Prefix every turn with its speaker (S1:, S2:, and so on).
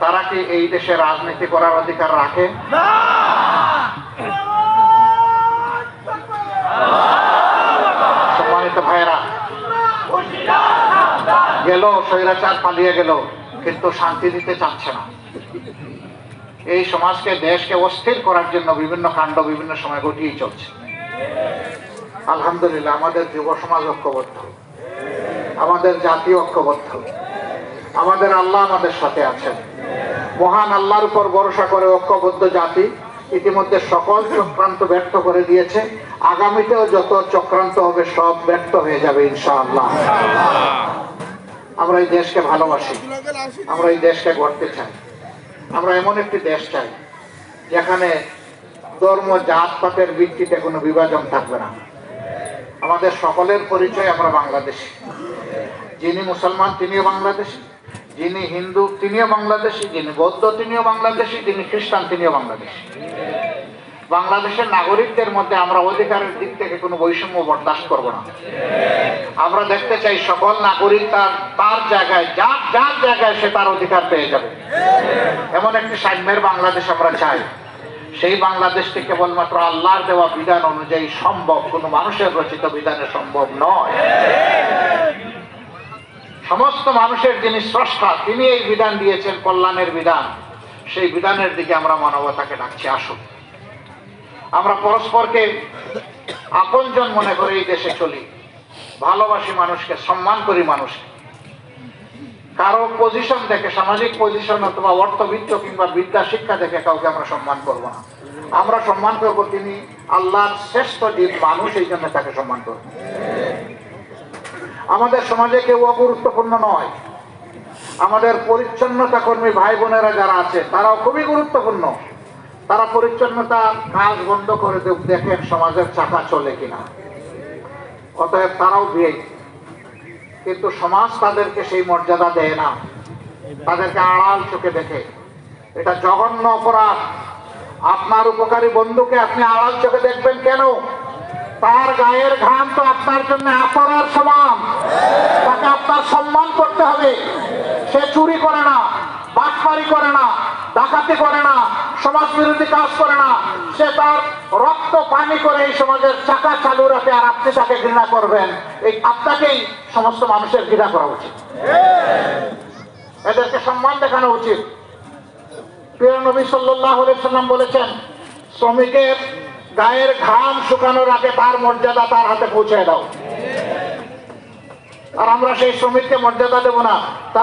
S1: তারা কি এই দেশে রাজনীতি করার অধিকার রাখে? সম্মানিত ভাইয়েরা গেল স্বৈরাচার পালিয়ে গেল কিন্তু শান্তি দিতে চাচ্ছে না। এই সমাজকে দেশকে অস্থির করার জন্য বিভিন্ন কাণ্ড বিভিন্ন সময় ঘটিয়ে চলছে। আলহামদুলিল্লাহ আমাদের যুব সমাজ ঐক্যবদ্ধ। আমাদের জাতি ঐক্যবদ্ধ। আমাদের আল্লাহ আমাদের সাথে আছেন। মহান আল্লাহর উপর ভরসা করে ঐক্যবদ্ধ জাতি ইতিমধ্যে সকল চক্রান্ত ব্যর্থ করে দিয়েছে। আগামীতেও যত চক্রান্ত হবে, সব ব্যর্থ হয়ে যাবে ইনশাআল্লাহ। আমরা এই দেশকে ভালোবাসি। আমরা এই দেশকে গড়তে চাই। আমরা এমন একটি দেশ চাই, যেখানে ধর্ম, জাতপাতের ভিত্তিতে কোনো বিভাজন থাকবে না। আমাদের সকলের পরিচয় আমরা বাংলাদেশি। যিনি মুসলমান, তিনিও বাংলাদেশি। যিনি হিন্দু, তিনিও বাংলাদেশি, যিনি বৌদ্ধ, তিনিও বাংলাদেশি, যিনি খ্রিস্টান, তিনিও বাংলাদেশি। বাংলাদেশের নাগরিকদের মধ্যে আমরা অধিকারের দিক থেকে কোনো বৈষম্য বরদাস্ত করব না। আমরা দেখতে চাই সকল নাগরিক তার তার জায়গায়, যার যার জায়গায় সে তার অধিকার পেয়ে যাবে। এমন একটি সাম্যের বাংলাদেশ আমরা চাই। সেই বাংলাদেশটি কেবলমাত্র আল্লাহর দেওয়া বিধান অনুযায়ী সম্ভব। কোনো মানুষের রচিত বিধানে সম্ভব নয়। সমস্ত মানুষের যিনি স্রষ্টা, তিনি এই বিধান দিয়েছেন, কল্যাণের বিধান। সেই বিধানের দিকে আমরা মানবতাকে ডাকছি, আসুন। আমরা পরস্পরকে আপনজন মনে করে এই দেশে চলি। ভালোবাসি মানুষকে, সম্মান করি মানুষকে। কারও পজিশন দেখে, সামাজিক পজিশন অথবা অর্থবিত্ত কিংবা বিদ্যা, শিক্ষা দেখে কাউকে আমরা সম্মান করব না। আমরা সম্মান করব তিনি আল্লাহর শ্রেষ্ঠ জীব মানুষ, এই জন্য তাকে সম্মান করব। আমাদের সমাজে কেউ অগুরুত্বপূর্ণ নয়। আমাদের পরিচ্ছন্নতা কর্মী ভাই বোনেরা যারা আছে, তারাও খুবই গুরুত্বপূর্ণ। তারা পরিচ্ছন্নতা কাজ বন্ধ করে দেখেন সমাজের চাকা চলে কিনা। অতএব তারাও বিয়ে কিন্তু সমাজ তাদেরকে সেই মর্যাদা দেয় না। তাদেরকে আড়াল চোখে দেখে। এটা জঘন্য অপরাধ। আপনার উপকারী বন্ধুকে আপনি আড়াল চোখে দেখবেন কেন? তার গায়ের ঘাম তো আপনার জন্য সমান। আপনার সম্মান করতে সে চুরি করে না, বাটপারি করে না, ডাকাতি করে না, সমাজ বিরোধী কাজ করে না। সে তার রক্ত পানি করে এই সমাজের চাকা চালু রাখে আর আপনি তাকে ঘৃণা করবেন। এই আপনাকেই সমস্ত মানুষের ঘৃণা করা উচিত। এদেরকে সম্মান দেখানো উচিত। প্রিয় নবী সাল্লাম বলেছেন, শ্রমিকের গায়ের ঘাম শুকানোর আগে তার মর্যাদা তার হাতে পৌঁছে দাও। আর আমরা সেই শ্রমিককে মর্যাদা দেব না।